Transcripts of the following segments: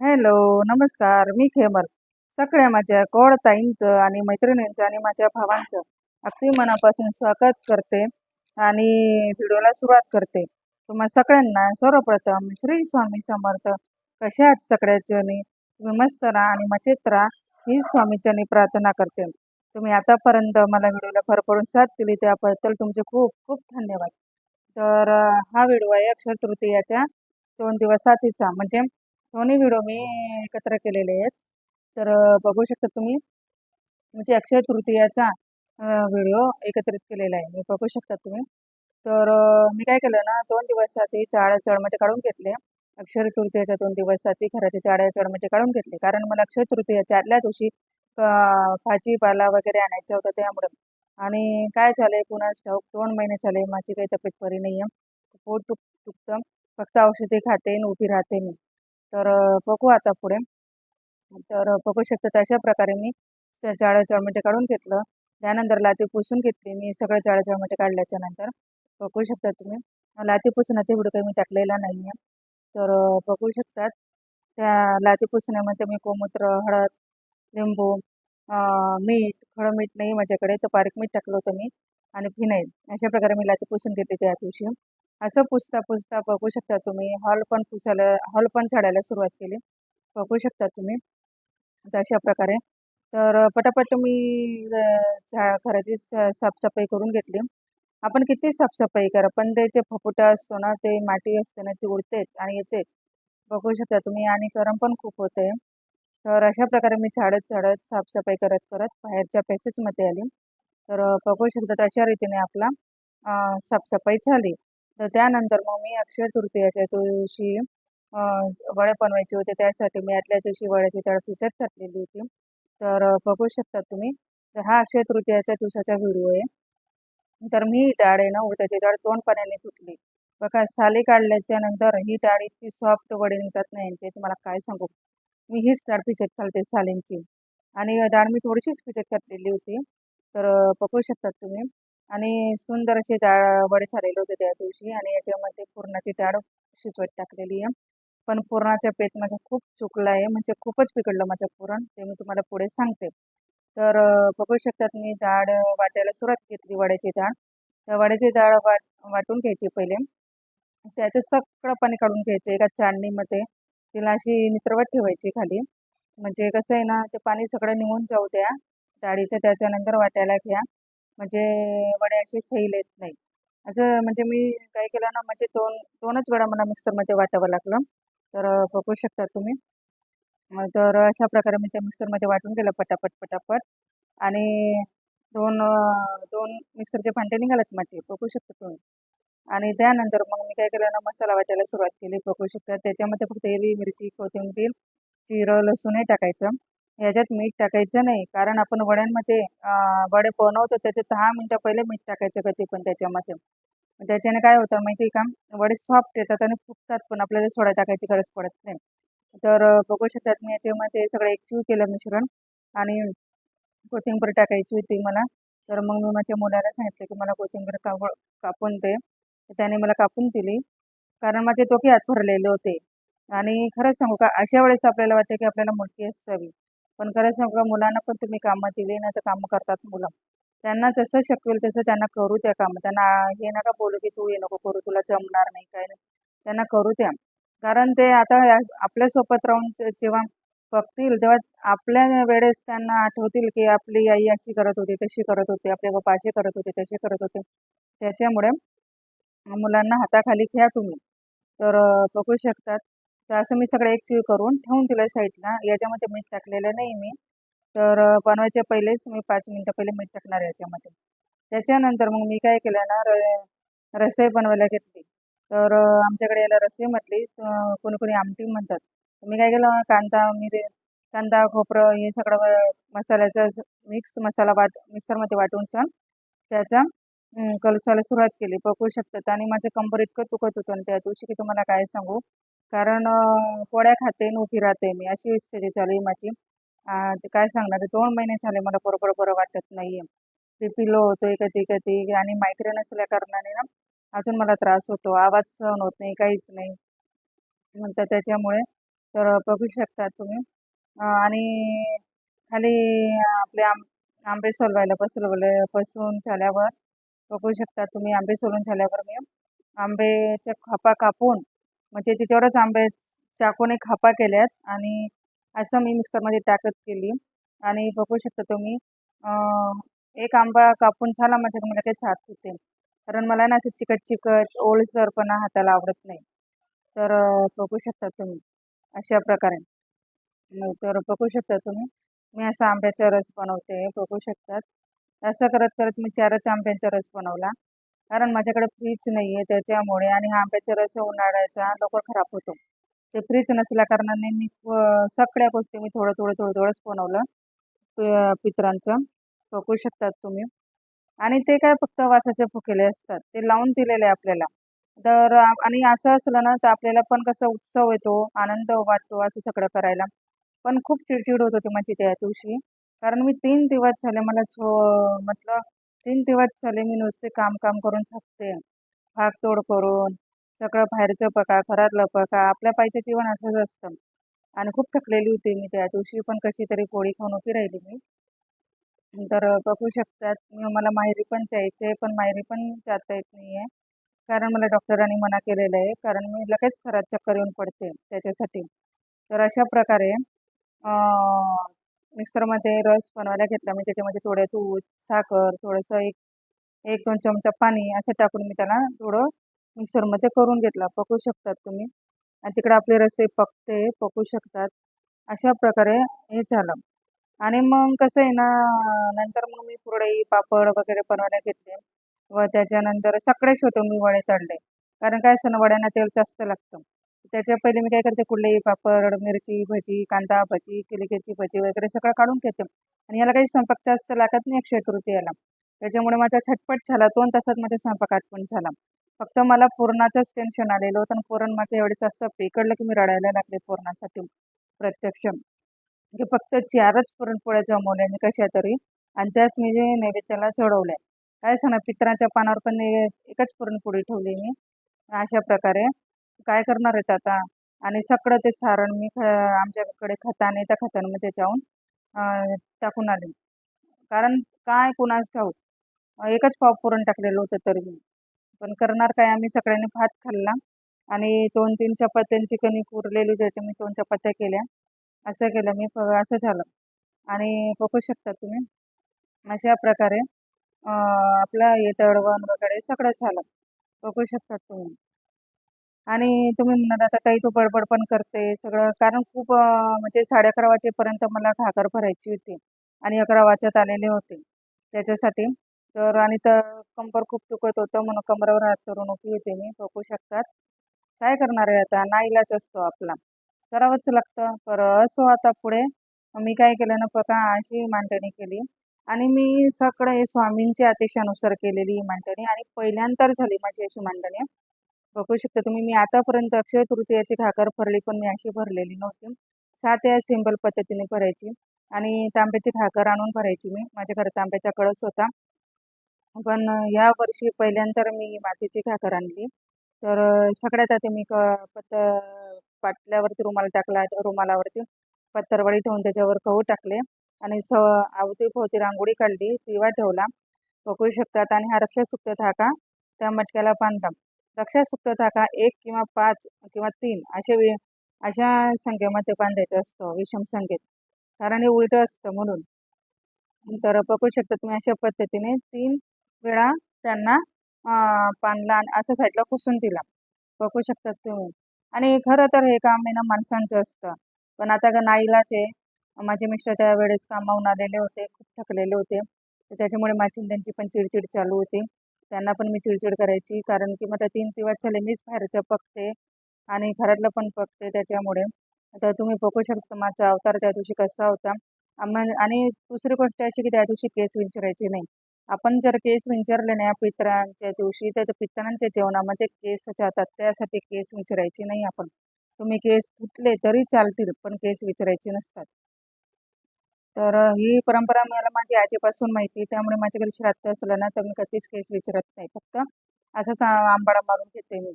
Hello नमस्कार. मी खेमर सगळ्या माझ्या कोड ताईंचं आणि मैत्रिणींचं आणि माझ्या भावांचं अगदी मनापासून स्वागत करते आणि व्हिडिओला सुरुवात करते. तुम्हा सगळ्यांना सर्वप्रथम श्री स्वामी समर्थ. कशा आहात सगळ्याच्यानी तुम्ही मस्त राहा आणि मजेत राहा ही स्वामीच्यानी प्रार्थना करते. तुम्ही आतापर्यंत मला व्हिडिओला भरपडून साथ दिली त्याबद्दल तुमचे खूप खूप धन्यवाद. तर हा व्हिडिओ आहे अक्षर तृतीयाच्या दोन दिवस साथीचा म्हणजे दोन्ही व्हिडिओ मी एकत्र केलेले आहेत. तर बघू शकता तुम्ही म्हणजे अक्षय तृतीयाचा व्हिडिओ एकत्रित केलेला आहे. मी बघू शकता तुम्ही. तर मी काय केलं ना दोन दिवस आधी चाळ चळमटे म्हणजे काढून घेतले. अक्षय तृतीयाच्या दोन दिवस आधी घराचे चाळ चळमटे म्हणजे काढून घेतले. कारण मला अक्षय तृतीयाच्या आदल्या दिवशी भाजीपाला वगैरे आणायचा होता त्यामुळे. आणि काय झालंय पुन्हा ठाऊक दोन महिने झाले माझी काही तब्येत बरी नाही आहे पोट दुख दुखतं फक्त औषधी खाते आणि उभी राहते मी. तर बघू आता पुढे. तर बघू शकता तशा प्रकारे मी त्या जाळं चळमटे काढून घेतलं. त्यानंतर लाती पुसून घेतली मी सगळं जाळं चळमटे काढल्याच्या नंतर. बघू शकता तुम्ही. लाती पुसण्याचा व्हिडिओ काही मी टाकलेला नाही आहे तर बघू शकतात. त्या लाती पुसण्यामध्ये मी गोमूत्र हळद लिंबू मीठ खडं मीठ नाही माझ्याकडे. तर बारीक मीठ टाकलं होतं मी. आणि फिनाईल अशा प्रकारे मी लाती पुसून घेतली त्या दिवशी. असं पुसता पुसता बघू शकता तुम्ही. हॉल पण पुसायला हॉल पण झाडायला सुरुवात केली. बघू शकता तुम्ही. तर अशा प्रकारे. तर पटापट तुम्ही झा घराची साफसफाई करून घेतली. आपण किती साफसफाई करा पण ते जे फपुटा असतो ना ते माती असते ना ती उडतेच आणि येतेच. बघू शकता तुम्ही. आणि गरम पण खूप होते. तर अशा प्रकारे मी झाडत झाडत साफसफाई करत करत बाहेरच्या पॅसेजमध्ये आली. तर बघू शकता अशा रीतीने आपला साफसफाई झाली. तर त्यानंतर मग मी अक्षय तृतीयाच्या दिवशी वडे बनवायचे होते. त्यासाठी मी आतल्या दिवशी वड्याची डाळ भिजत घातलेली होती. तर बघू शकता तुम्ही. तर हा अक्षय तृतीयाच्या दिवसाचा व्हिडिओ आहे. तर मी ही डाळ आहे ना उडदाची डाळ दोन पाण्याने धुतली बघा साली काढल्याच्या नंतर ही डाळ इतकी सॉफ्ट वडे निघतात ना यांचे तुम्हाला काय सांगू? मी हीच डाळ भिजत घालते सालींची. आणि डाळ मी थोडीशीच भिजत घातलेली होती. तर बघू शकतात तुम्ही. आणि सुंदर असे डाळ वडे झालेले होते त्या दिवशी आणि याच्यामध्ये पुरणाची डाळ शिजवत टाकलेली आहे. पण पुरणाच्या पेत माझं खूप चुकलं आहे. म्हणजे खूपच बिघडलं माझं पुरण. ते मी तुम्हाला पुढे सांगते. तर बघू शकतात मी डाळ वाटायला सुरुवात केली वड्याची डाळ. तर वड्याची डाळ वाट वाटून घ्यायची पहिले. त्याचं सगळं पाणी काढून घ्यायचं एका चाळणीमध्ये. तिला अशी नित्रवत ठेवायची खाली. म्हणजे कसं आहे ना ते पाणी सगळं निघून जाऊ द्या. डाळीचं त्याच्यानंतर वाटायला घ्या. म्हणजे वडे असे सैल येत नाही असं म्हणजे मी काय केलं ना म्हणजे दोन दोनच वेळा मला मिक्सरमध्ये वाटावं लागलं. तर बघू शकता तुम्ही. तर अशा प्रकारे मी त्या मिक्सरमध्ये वाटून गेलं पटापट पटापट. आणि दोन दोन मिक्सरचे भांडे निघालेत माझे बघू शकता तुम्ही. आणि त्यानंतर मग मी काय केलं ना मसाला वाटायला सुरुवात केली बघू शकता. त्याच्यामध्ये फक्त हिरवी मिरची कोथिंबीर जिरं लसूण हे टाकायचं. ह्याच्यात मीठ टाकायचं नाही. कारण आपण वड्यांमध्ये वडे बनवतो त्याचे दहा मिनटं पहिले मीठ टाकायचं कधी पण त्याच्यामध्ये. त्याच्याने काय होतं माहिती आहे का? वडे सॉफ्ट येतात आणि फुगतात पण आपल्याला सोडा टाकायची गरज पडत नाही. तर बघू शकतात मी याच्यामध्ये सगळं एकजीव केलं मिश्रण आणि कोथिंबीर टाकायची होती मला. तर मग मी माझ्या मुलाला सांगितलं की मला कोथिंबीर काप कापून दे. तर त्याने मला कापून दिली. कारण माझे डोके हात भरलेले होते. आणि खरंच सांगू का अशा वेळेस आपल्याला वाटतं की आपल्याला मुलगी असावी. पण खरंच सांगू मुलांना पण तुम्ही कामं दिली ना तर कामं करतात मुलं. त्यांना जसं शक्य होईल तसं त्यांना करू द्या कामं. त्यांना हे नका बोलू की तू हे नको करू तुला जमणार नाही काय नाही. त्यांना करू द्या. कारण ते आता या- आपल्यासोबत राहून जेव्हा बघतील तेव्हा आपल्या वेळेस त्यांना आठवतील की आपली आई अशी करत होती तशी करत होती आपले बाबा असे करत होते तसे करत होते. त्याच्यामुळे मुलांना हाताखाली घ्या तुम्ही. तर बघू शकतात. तर असं मी सगळं एकचिव करून ठेवून दिलं साईडला. याच्यामध्ये मीठ टाकलेलं नाही मी. तर बनवायच्या पहिलेच मी पाच मिनटं पहिले मीठ टाकणार आहे याच्यामध्ये. त्याच्यानंतर मग मी काय केलं ना र रसई बनवायला घेतली. तर आमच्याकडे याला रसई म्हटली. कोणी कोणी आमटी म्हणतात. मी काय केलं कांदा मिरे कांदा खोबरं हे सगळं मसाल्याचं मसाल्याचा मिक्स मसाला वाट मिक्सरमध्ये वाटून सण त्याचा कलसाला सुरुवात केली. पकवू शकतात. आणि माझं कंबर इतकं दुखत होतं त्या दिवशी की तुम्हाला काय सांगू? कारण पोळ्या खाते आणि उभी राहते मी. अशी स्थिती चालू आहे माझी. ते काय सांगणार दोन महिने झाले मला बरोबर बरं वाटत नाहीये. बीपी पिलो होतोय कधी कधी आणि मायग्रेन असल्या कारणाने ना अजून मला त्रास होतो. आवाज सहन होत नाही काहीच नाही. म्हणतात त्याच्यामुळे. तर बघू शकता तुम्ही. आणि खाली आपले आम आंबे सोलवायला बसवले बसून झाल्यावर बघू शकता तुम्ही आंबे सोलून झाल्यावर मी आंबेच्या खापा कापून म्हणजे त्याच्यावरच आंबे चाकूने खापा केल्यात आणि असं मी मिक्सरमध्ये टाकत केली आणि बघू शकता तुम्ही एक आंबा कापून झाला माझ्या मला काही हात होते. कारण मला ना असं चिकट चिकट ओलसरपणा हाताला आवडत नाही. तर बघू शकता तुम्ही अशा प्रकारे. तर बघू शकता तुम्ही मी असा आंब्याचा रस बनवते बघू शकतात. असं करत करत मी चारच आंब्यांचा रस बनवला. कारण माझ्याकडे फ्रीज नाही आहे त्याच्यामुळे आणि हा आंब्याचा रस उन्हाळ्याचा लवकर खराब होतो. ते फ्रीज नसल्या कारणाने मी सगळ्या गोष्टी मी थोडं थोडं थोडं थोडंच बनवलं प- पित्रांचं. बघू शकतात तुम्ही. आणि ते काय फक्त वासाचे फुकेले असतात. ते लावून दिलेले आहे आपल्याला. तर आणि असं असलं ना तर आपल्याला पण कसं उत्सव येतो आनंद वाटतो असं सगळं करायला. पण खूप चिडचिड होत होती माझी त्या दिवशी. कारण मी तीन दिवस झाले मला छो म्हटलं तीन दिवस झाले मी नुसते काम काम करून थकते. भागतोड करून सगळं बाहेरचं पका घरातलं पका आपल्या पाहिजे जीवन असंच असतं. आणि खूप थकलेली होती मी त्या दिवशी पण कशी तरी पोळी खाऊन उभी राहिली मी. तर बघू शकतात मला माहेरी पण जायचं आहे पण माहेरी पण जाता येत नाही आहे कारण मला डॉक्टरांनी मना केलेलं आहे. कारण मी लगेच घरात चक्कर येऊन पडते त्याच्यासाठी. तर अशा प्रकारे मिक्सरमध्ये रस बनवायला घेतला. मी त्याच्यामध्ये थोडं दूध साखर थोडंसं एक एक दोन चमचा पाणी असं टाकून मी त्याला थोडं मिक्सरमध्ये करून घेतला. पकवू शकतात तुम्ही. आणि तिकडे आपले रस्से पकते पकवू शकतात. अशा प्रकारे हे झालं. आणि मग कसं आहे ना नंतर मग मी कुरडई पापड वगैरे बनवायला घेतले व त्याच्यानंतर सगळे शोधून मी वडे तळले. कारण काय असतं ना वड्यांना तेल जास्त लागतं. त्याच्या पहिले मी काय करते कुठलेही पापड मिरची भजी कांदा भजी किलिकेची भजी वगैरे सगळं काढून घेते. आणि याला काही स्वयंपाक जास्त लागत नाही अक्षय तृतीयाला. त्याच्यामुळे माझा झटपट झाला दोन तासात माझ्या स्वयंपाक आटपून झाला. फक्त मला पुरणाचंच टेन्शन आलेलं होतं आणि पुरण माझ्या एवढेच असं बिकडलं की मी रडायला लागले पुरणासाठी प्रत्यक्ष. म्हणजे फक्त चारच पुरणपोळ्या जमवल्या मी कशा तरी. आणि त्याच मी जे नैवेद्याला चढवल्या. काय सांगा पित्राच्या पानावर पण एकच पुरणपोळी ठेवली मी. अशा प्रकारे. काय करणार आहेत आता? आणि सगळं ते सारण मी ख आमच्याकडे खताने त्या खतांमध्ये जाऊन टाकून आले. कारण काय कुणास ठाऊक? एकच पाव पुरण टाकलेलं होतं तरी मी पण करणार काय? आम्ही सगळ्यांनी भात खाल्ला आणि दोन तीन चपात्यांची कणिक उरलेली त्याच्या मी दोन चपात्या केल्या असं केलं मी असं झालं. आणि बघू शकता तुम्ही अशा प्रकारे आपला आपलं हे दळवण वगैरे सगळं झालं. बघू शकतात तुम्ही. आणि तुम्ही म्हणत आता ताई तू बडबड पण करते सगळं. कारण खूप म्हणजे साडे अकरा वाजेपर्यंत मला घागर भरायची होती आणि अकरा वाजत आलेले होते त्याच्यासाठी. तर आणि तर कंबर खूप दुखत होतं म्हणून कमरावर हात करून उभी होते मी. बघू शकतात. काय करणार आहे आता? ना इलाज असतो आपला. करावंच लागतं. पर असो आता पुढे. मी काय केलं ना बघा अशी मांडणी केली. आणि मी सगळं हे स्वामींच्या आतिशानुसार केलेली ही मांडणी आणि पहिल्यांतर झाली माझी अशी मांडणी बघू शकता तुम्ही. मी आतापर्यंत अक्षय तृतीयाची घाकर भरली पण मी अशी भरलेली नव्हती. सात या सिंपल पद्धतीने भरायची आणि तांब्याची घाकर आणून भरायची मी. माझ्या घरात तांब्याचा कळस होता. पण या वर्षी पहिल्यांदा मी मातीची घाकर आणली. तर सगळ्यात आधी मी क पत पाटल्यावरती रुमाल टाकला रुमालावरती पत्तरवडी ठेवून त्याच्यावर गहू टाकले आणि स अवतीभोवती रांगोळी काढली दिवा ठेवला. बघू शकतात. आणि हा रक्षासुक्त धागा त्या मटक्याला बांधला. लक्षात सुक्तता का एक किंवा पाच किंवा तीन अशा वे अशा संख्येमध्ये बांधायचं असतं विषम संख्येत कारण हे उलटं असतं म्हणून. तर पकडू शकता तुम्ही अशा पद्धतीने तीन वेळा त्यांना पानला बांधला आणि असं साईडला कुसून दिला. पकडू शकतात तुम्ही. आणि खरं तर हे काम आहे ना माणसांचं असतं. पण आता का नाईलाच आहे. माझे मिस्टर त्यावेळेस कामावून आलेले होते खूप थकलेले होते. तर त्याच्यामुळे माझी त्यांची पण चिडचिड चालू होती. त्यांना पण मी चिडचिड करायची. कारण की मला तीन दिवस झाले मीच बाहेरचं पकते आणि घरातलं पण पकते त्याच्यामुळे. तर तुम्ही बघू शकता माझा अवतार त्या दिवशी कसा होता. आणि दुसरी गोष्ट अशी की त्या दिवशी केस विंचरायची नाही. आपण जर केस विंचरले नाही पित्रांच्या दिवशी तर पितरांच्या पित्रांच्या जेवणामध्ये केस जातात. त्यासाठी केस विंचरायचे नाही आपण. तुम्ही केस तुटले तरी चालतील पण केस विचारायचे नसतात. तर ही परंपरा मला माझी आजीपासून माहिती आहे. त्यामुळे माझ्या घरी श्राद्ध असलं ना तर मी कधीच केस विचारत नाही. फक्त असंच आंबाडा मारून घेते मी.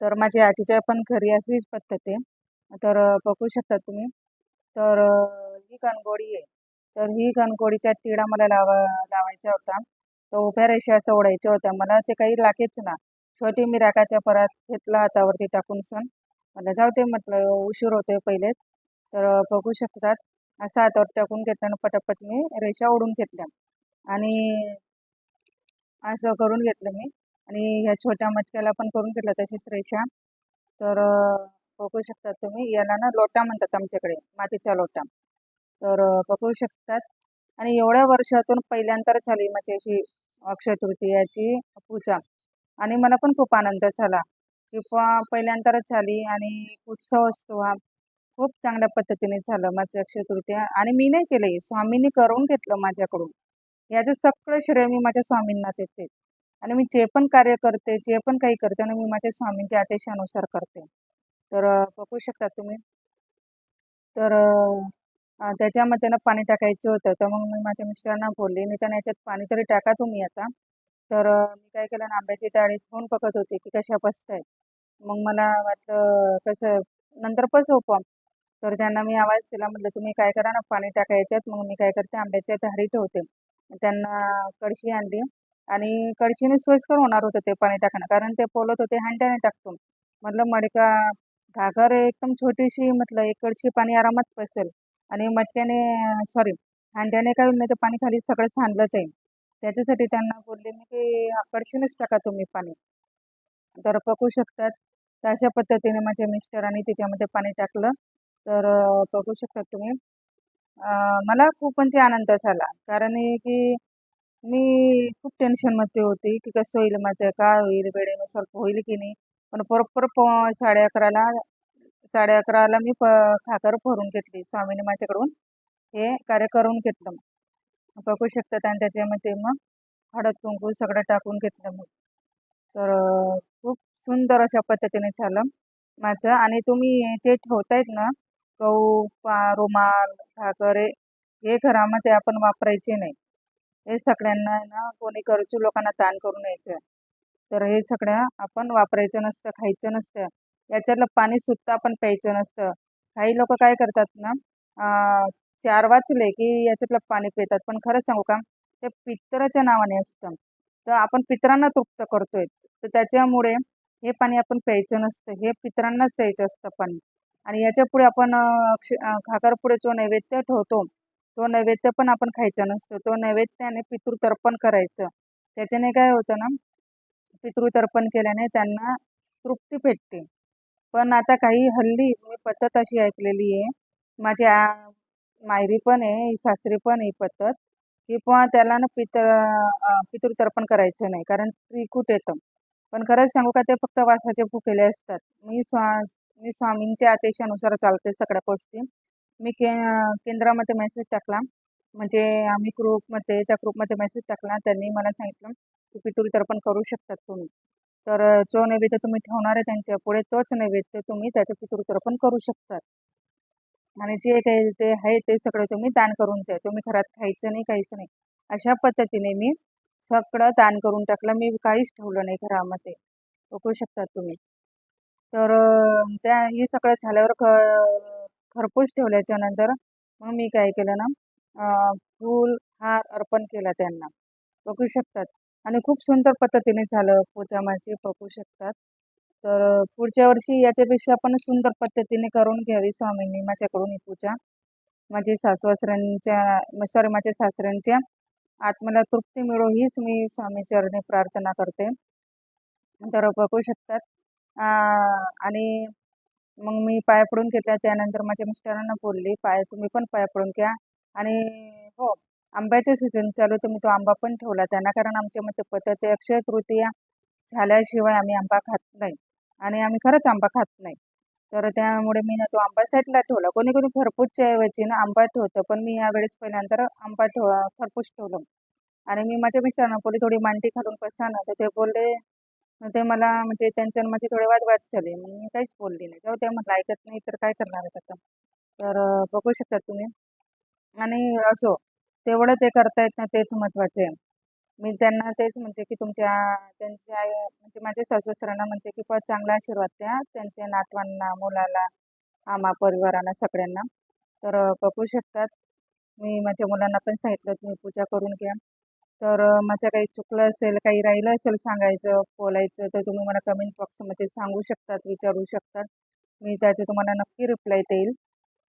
तर माझ्या आजीच्या पण घरी अशीच पद्धत आहे. तर बघू शकता तुम्ही. तर ही कणगोळी आहे. तर ही कणगोळीच्या टिळा मला लावा लावायचा होता तर उभ्या रेषा असं ओढायच्या होत्या. मला ते काही लागेच ना. शेवटी मी रागाच्या परात घेतला हातावरती टाकून सण. मला जाऊ ते म्हटलं उशीर होतोय पहिलेच. तर बघू शकतात. असं हातावर टाकून घेताना पटापट मी रेषा ओढून घेतल्या. आणि असं करून घेतलं मी. आणि ह्या छोट्या मटक्याला पण करून घेतलं तशीच रेषा. तर पकडू बघू शकता तुम्ही याला ना लोटा म्हणतात आमच्याकडे मातीचा लोटा. तर पकडू बघू शकतात. आणि एवढ्या वर्षातून पहिल्यांदाच झाली माझी अशी अक्षय तृतीयाची पूजा. आणि मला पण खूप आनंद झाला. की प पहिल्यांदाच झाली आणि उत्सव असतो हा. खूप चांगल्या पद्धतीने झालं माझं अक्षय तृतीया आणि मी नाही केलं हे स्वामींनी करून घेतलं माझ्याकडून. याचं सगळं श्रेय मी माझ्या स्वामींना देते. आणि मी जे पण कार्य करते जे पण काही करते ना मी माझ्या स्वामींच्या आदेशानुसार करते. तर बघू शकता तुम्ही. तर त्याच्यामध्ये ना पाणी टाकायचं होतं. तर मग मी माझ्या मिस्टरांना बोलले मी त्यांना याच्यात पाणी तरी टाका तुम्ही आता. तर मी काय केलं ना आंब्याची डाळी धुवून पकत होते की कशा बसतायत. मग मला वाटलं कसं नंतर पण सोपं. तर त्यांना मी आवाज दिला म्हटलं तुम्ही काय करा ना पाणी टाका याच्यात. मग मी काय करते आंब्याच्या ढारी ठेवते. त्यांना कळशी आणली आणि कळशीने सोयीस्कर होणार होतं ते पाणी टाकणं कारण ते बोलत होते हांड्याने टाकतो. म्हटलं मडका घागर एकदम छोटीशी म्हटलं एक कळशी पाणी आरामात पसेल आणि मटक्याने सॉरी हांड्याने काय होईल नाही ते पाणी खाली सगळं सांडलं जाईल त्याच्यासाठी त्यांना बोलले मी की कळशीनेच टाका तुम्ही पाणी. तर पकू शकतात. तर अशा पद्धतीने माझ्या मिस्टरांनी त्याच्यामध्ये पाणी टाकलं. तर बघू शकतात तुम्ही. मला खूप म्हणजे आनंद झाला. कारण की मी खूप टेन्शनमध्ये होती की कसं होईल माझं काय होईल वेळेनुसार होईल की नाही. पण बरोबर प साडे अकराला साडे अकराला मी प खाकर भरून घेतली स्वामीने माझ्याकडून. हे कार्य करून घेतलं मग. बघू शकतात आणि त्याच्यामध्ये मग हळद कुंकू सगळं टाकून घेतलं मग. तर खूप सुंदर अशा पद्धतीने झालं माझं. आणि तुम्ही जे ठेवतायत ना गहू पा रुमाल घागरे हे घरामध्ये आपण वापरायचे नाही. हे सगळ्यांना ना कोणी गरजू लोकांना दान करून यायचं. तर हे सगळ्या आपण वापरायचं नसतं खायचं नसतं. याच्यातलं पाणी सुद्धा आपण प्यायचं नसतं. काही लोक काय करतात ना चार वाचले की याच्यातलं पाणी पितात. पण खरं सांगू का ते पितराच्या नावाने असतं. तर आपण पितरांना तृप्त करतोय. तर त्याच्यामुळे हे पाणी आपण प्यायचं नसतं. हे पितरांनाच द्यायचं असतं पाणी. आणि याच्यापुढे आपण अक्ष खाकरपुढे जो नैवेद्य ठेवतो तो नैवेद्य पण आपण खायचा नसतो. तो नैवेद्याने पितृतर्पण करायचं. त्याच्याने काय होतं ना पितृतर्पण केल्याने त्यांना तृप्ती भेटते. पण आता काही हल्ली मी पद्धत अशी ऐकलेली आहे. माझ्या मायरी पण आहे सासरी पण आहे पद्धत की पण त्याला ना पितर पितृतर्पण करायचं नाही. कारण त्रिकूट येतं. पण खरंच सांगू का ते फक्त वासाचे भुकेले असतात. मी स्वा मी स्वामींच्या आदेशानुसार चालते सगळ्या गोष्टी. मी के केंद्रामध्ये मेसेज टाकला. म्हणजे आम्ही ग्रुपमध्ये त्या ग्रुपमध्ये मेसेज टाकला. त्यांनी मला सांगितलं की पितृतर्पण करू शकतात तुम्ही. तर जो नैवेद्य तुम्ही ठेवणार आहे त्यांच्या पुढे तोच नैवेद्य तुम्ही त्याचं पितृतर्पण करू शकतात. आणि जे काही ते आहे ते सगळं तुम्ही दान करून द्या. तुम्ही घरात खायचं नाही काहीच नाही. अशा पद्धतीने मी सगळं दान करून टाकलं. मी काहीच ठेवलं नाही घरामध्ये. बघू शकतात तुम्ही. तर त्या हे सगळं झाल्यावर ख खरपूस ठेवल्याच्या नंतर मग मी काय केलं ना फूल हार अर्पण केला त्यांना. बघू शकतात. आणि खूप सुंदर पद्धतीने झालं पूजा बघू शकतात. तर पुढच्या वर्षी याच्यापेक्षा पण सुंदर पद्धतीने करून घ्यावी स्वामींनी माझ्याकडून ही पूजा. माझे सासवासऱ्यांच्या सॉरी माझ्या सासऱ्यांच्या आत्म्याला तृप्ती मिळो हीच मी स्वामी चरणी प्रार्थना करते. तर बघू शकतात. आणि मग मी पाया पडून घेतल्या. त्यानंतर माझ्या मिस्टरांना बोलली पाय तुम्ही पण पाया पडून घ्या. आणि हो आंब्याचे सीझन चालू तर मी तो आंबा पण ठेवला त्यांना कारण आमच्यामध्ये पद्धत अक्षय तृतीया झाल्याशिवाय आम्ही आंबा खात नाही. आणि आम्ही खरंच आंबा खात नाही. तर त्यामुळे मी ना तो आंबा साईडला ठेवला. कोणी कोणी खरपूसच्या ऐवजी ना आंबा ठेवतं पण मी यावेळेस पहिल्यांदा आंबा ठेव खरपूस ठेवलं. आणि मी माझ्या मिस्टरांना बोलली थोडी मांडी घालून बसा ना. तर ते बोलले ते मला म्हणजे त्यांच्या माझी माझे थोडे वादवाद झाले. मी काहीच बोलली नाही. जाऊ ते म्हटलं ऐकत नाही तर काय करणार आहे आता? तर बघू शकता तुम्ही. आणि असो तेवढं ते करतायत ना तेच महत्त्वाचे आहे. मी त्यांना तेच म्हणते की तुमच्या त्यांच्या आई म्हणजे माझ्या सासू-सासऱ्यांना म्हणते की पण चांगला आशीर्वाद द्या त्यांच्या नातवांना मुलाला आम्हा परिवारांना सगळ्यांना. तर बघू शकतात. मी माझ्या मुलांना पण सांगितलं तुम्ही पूजा करून घ्या. तर माझं काही चुकलं असेल काही राहिलं असेल सांगायचं बोलायचं तर तुम्ही मला कमेंट बॉक्समध्ये सांगू शकतात विचारू शकतात. मी त्याचे तुम्हाला नक्की रिप्लाय देईल.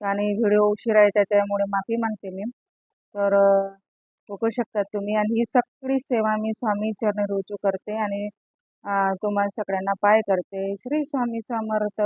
आणि व्हिडिओ उशिरा येतात त्यामुळे माफी मागते मी. तर बघू शकतात तुम्ही. आणि ही सगळी सेवा मी स्वामी चरण रुजू करते आणि तुम्हाला सगळ्यांना पाय करते. श्री स्वामी समर्थ.